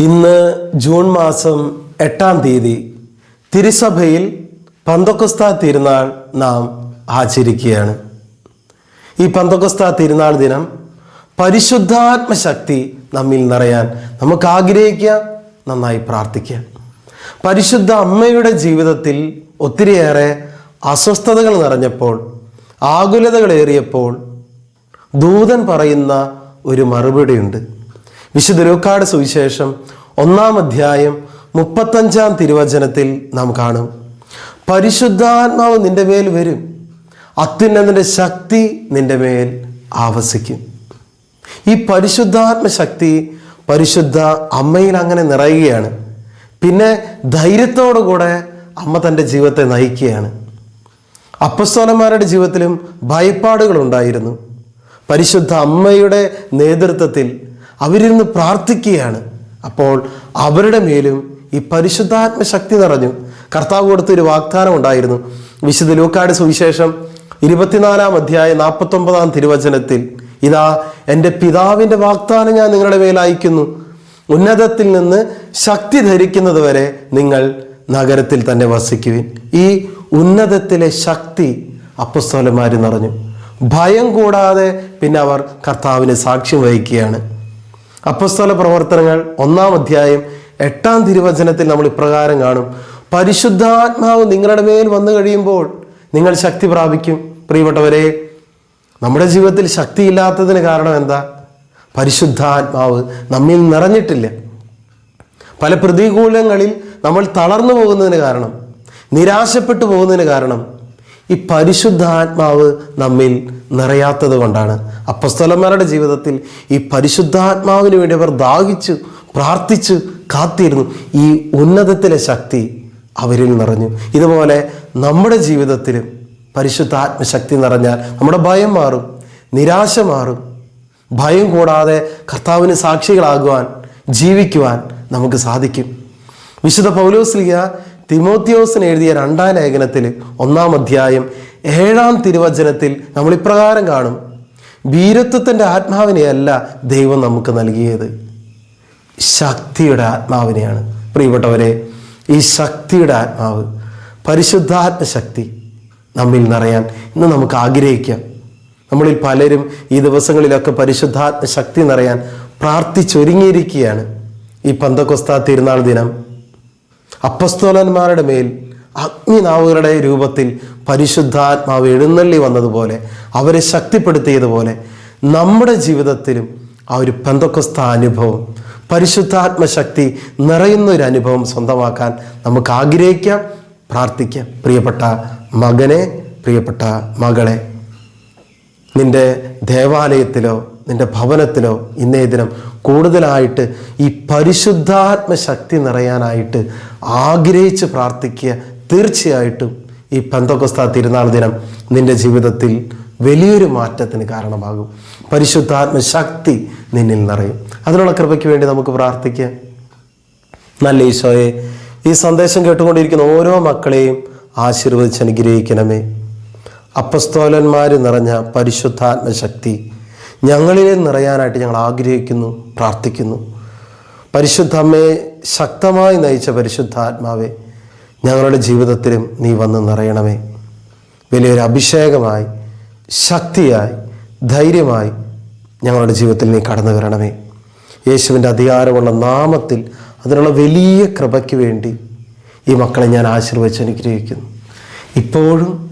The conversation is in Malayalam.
ഇന്ന് ജൂൺ മാസം എട്ടാം തീയതി തിരുസഭയിൽ പന്തക്കൊസ്ത തിരുനാൾ നാം ആചരിക്കുകയാണ്. ഈ പന്തക്കൊസ്ത തിരുനാൾ ദിനം പരിശുദ്ധാത്മശക്തി നമ്മിൽ നിറയാൻ നമുക്ക് ആഗ്രഹിക്കാം നന്നായി പ്രാർത്ഥിക്കാം പരിശുദ്ധ അമ്മയുടെ ജീവിതത്തിൽ ഒത്തിരിയേറെ അസ്വസ്ഥതകൾ നിറഞ്ഞപ്പോൾ ആകുലതകളേറിയപ്പോൾ ദൂതൻ പറയുന്ന ഒരു മറുപടിയുണ്ട്. വിശുദ്ധ ലൂക്കാട് സുവിശേഷം ഒന്നാം അധ്യായം മുപ്പത്തഞ്ചാം തിരുവചനത്തിൽ നാം കാണും. പരിശുദ്ധാത്മാവ് നിന്റെ മേൽ വരും. അത്യുന്നതിന്റെ ശക്തി നിന്റെ മേൽ ആവസിക്കും. ഈ പരിശുദ്ധാത്മ ശക്തി പരിശുദ്ധ അമ്മയിൽ അങ്ങനെ നിറയുകയാണ്. പിന്നെ ധൈര്യത്തോടു കൂടെ അമ്മ തന്റെ ജീവിതത്തെ നയിക്കുകയാണ്. അപ്പസ്തോലന്മാരുടെ ജീവിതത്തിലും ഭയപ്പാടുകളുണ്ടായിരുന്നു പരിശുദ്ധ അമ്മയുടെ നേതൃത്വത്തിൽ അവരിരുന്ന് പ്രാർത്ഥിക്കുകയാണ്. അപ്പോൾ അവരുടെ മേലും ഈ പരിശുദ്ധാത്മ ശക്തി നിറഞ്ഞു. കർത്താവ് കൊടുത്തൊരു വാഗ്ദാനം ഉണ്ടായിരുന്നു. വിശുദ്ധ ലൂക്കാട് സുവിശേഷം ഇരുപത്തിനാലാം അധ്യായം നാൽപ്പത്തൊമ്പതാം തിരുവചനത്തിൽ ഇതാ എന്റെ പിതാവിന്റെ വാഗ്ദാനം ഞാൻ നിങ്ങളുടെ മേൽ അയക്കുന്നു ഉന്നതത്തിൽ നിന്ന് ശക്തി ധരിക്കുന്നത് വരെ നിങ്ങൾ നഗരത്തിൽ തന്നെ വസിക്കുവിൻ. ഈ ഉന്നതത്തിലെ ശക്തി അപ്പസ്തോലന്മാർ നിറഞ്ഞു. ഭയം കൂടാതെ പിന്നെ അവർ കർത്താവിന് സാക്ഷ്യം വഹിക്കുകയാണ്. അപ്പസ്തോല പ്രവർത്തനങ്ങൾ ഒന്നാം അധ്യായം എട്ടാം തിരുവചനത്തിൽ നമ്മൾ ഇപ്രകാരം കാണും. പരിശുദ്ധാത്മാവ് നിങ്ങളുടെ മേൽ വന്നു കഴിയുമ്പോൾ നിങ്ങൾ ശക്തി പ്രാപിക്കും. പ്രിയപ്പെട്ടവരെ നമ്മുടെ ജീവിതത്തിൽ ശക്തിയില്ലാത്തതിന് കാരണം എന്താ? പരിശുദ്ധാത്മാവ് നമ്മിൽ നിറഞ്ഞിട്ടില്ല. പല പ്രതികൂലങ്ങളിൽ നമ്മൾ തളർന്നു പോകുന്നതിന് കാരണം നിരാശപ്പെട്ടു പോകുന്നതിന് കാരണം ഈ പരിശുദ്ധാത്മാവ് നമ്മിൽ നിറയാത്തത് കൊണ്ടാണ്. അപ്പസ്തലന്മാരുടെ ജീവിതത്തിൽ ഈ പരിശുദ്ധാത്മാവിന് വേണ്ടി അവർ ദാഹിച്ചു പ്രാർത്ഥിച്ചു കാത്തിരുന്നു. ഈ ഉന്നതത്തിലെ ശക്തി അവരിൽ നിറഞ്ഞു. ഇതുപോലെ നമ്മുടെ ജീവിതത്തിലും പരിശുദ്ധാത്മശക്തി നിറഞ്ഞാൽ നമ്മുടെ ഭയം മാറും നിരാശ മാറും. ഭയം കൂടാതെ കർത്താവിന് സാക്ഷികളാകുവാൻ ജീവിക്കുവാൻ നമുക്ക് സാധിക്കും. വിശുദ്ധ പൗലോസ്ലിയ തിമോത്തിയോസിന് എഴുതിയ രണ്ടാം ലേഖനത്തിൽ ഒന്നാം അധ്യായം ഏഴാം തിരുവചനത്തിൽ നമ്മൾ ഇപ്രകാരം കാണും. വീരത്വത്തിന്റെ ആത്മാവിനെയല്ല ദൈവം നമുക്ക് നൽകിയത്. ശക്തിയുടെ ആത്മാവിനെയാണ്. പ്രിയപ്പെട്ടവരെ ഈ ശക്തിയുടെ ആത്മാവ് പരിശുദ്ധാത്മ ശക്തി നമ്മിൽ നിറയാൻ ഇന്ന് നമുക്ക് ആഗ്രഹിക്കാം. നമ്മളിൽ പലരും ഈ ദിവസങ്ങളിലൊക്കെ പരിശുദ്ധാത്മ ശക്തി നിറയാൻ പ്രാർത്ഥിച്ചൊരുങ്ങിയിരിക്കുകയാണ്. ഈ പന്തക്കൊസ്ത തിരുനാൾ ദിനം അപ്പസ്തോലന്മാരുടെ മേൽ അഗ്നിനാവുകളുടെ രൂപത്തിൽ പരിശുദ്ധാത്മാവ് എഴുന്നള്ളി വന്നതുപോലെ അവരെ ശക്തിപ്പെടുത്തിയതുപോലെ നമ്മുടെ ജീവിതത്തിലും ആ ഒരു പെന്തക്കൊസ്ത അനുഭവം പരിശുദ്ധാത്മ ശക്തി നിറയുന്ന ഒരു അനുഭവം സ്വന്തമാക്കാൻ നമുക്ക് ആഗ്രഹിക്കാം പ്രാർത്ഥിക്കാം. പ്രിയപ്പെട്ട മകനെ പ്രിയപ്പെട്ട മകളെ നിന്റെ ദേവാലയത്തിലോ നിന്റെ ഭവനത്തിലോ ഇന്നേ ദിനം കൂടുതലായിട്ട് ഈ പരിശുദ്ധാത്മ ശക്തി നിറയാനായിട്ട് ആഗ്രഹിച്ച് പ്രാർത്ഥിക്കുക. തീർച്ചയായിട്ടും ഈ പന്തക്കൊസ്ത തിരുനാൾ ദിനം നിന്റെ ജീവിതത്തിൽ വലിയൊരു മാറ്റത്തിന് കാരണമാകും. പരിശുദ്ധാത്മ ശക്തി നിന്നിൽ നിറയും. അതിനുള്ള കൃപയ്ക്ക് വേണ്ടി നമുക്ക് പ്രാർത്ഥിക്കാം. നല്ല ഈശോയെ ഈ സന്ദേശം കേട്ടുകൊണ്ടിരിക്കുന്ന ഓരോ മക്കളെയും ആശീർവദിച്ച് അനുഗ്രഹിക്കണമേ. അപ്പസ്തോലന്മാർ നിറഞ്ഞ പരിശുദ്ധാത്മശക്തി ശക്തി ഞങ്ങളിൽ നിറയാനായിട്ട് ഞങ്ങൾ ആഗ്രഹിക്കുന്നു പ്രാർത്ഥിക്കുന്നു. പരിശുദ്ധ അമ്മയെ ശക്തമായി നയിച്ച പരിശുദ്ധാത്മാവെ ഞങ്ങളുടെ ജീവിതത്തിലും നീ വന്ന് നിറയണമേ. വലിയൊരു അഭിഷേകമായി ശക്തിയായി ധൈര്യമായി ഞങ്ങളുടെ ജീവിതത്തിൽ നീ കടന്നു വരണമേ. യേശുവിന്റെ അധികാരമുള്ള നാമത്തിൽ അതിനുള്ള വലിയ കൃപയ്ക്ക് വേണ്ടി ഈ മക്കളെ ഞാൻ ആശീർവദിച്ച് അനുഗ്രഹിക്കുന്നു. ഇപ്പോഴും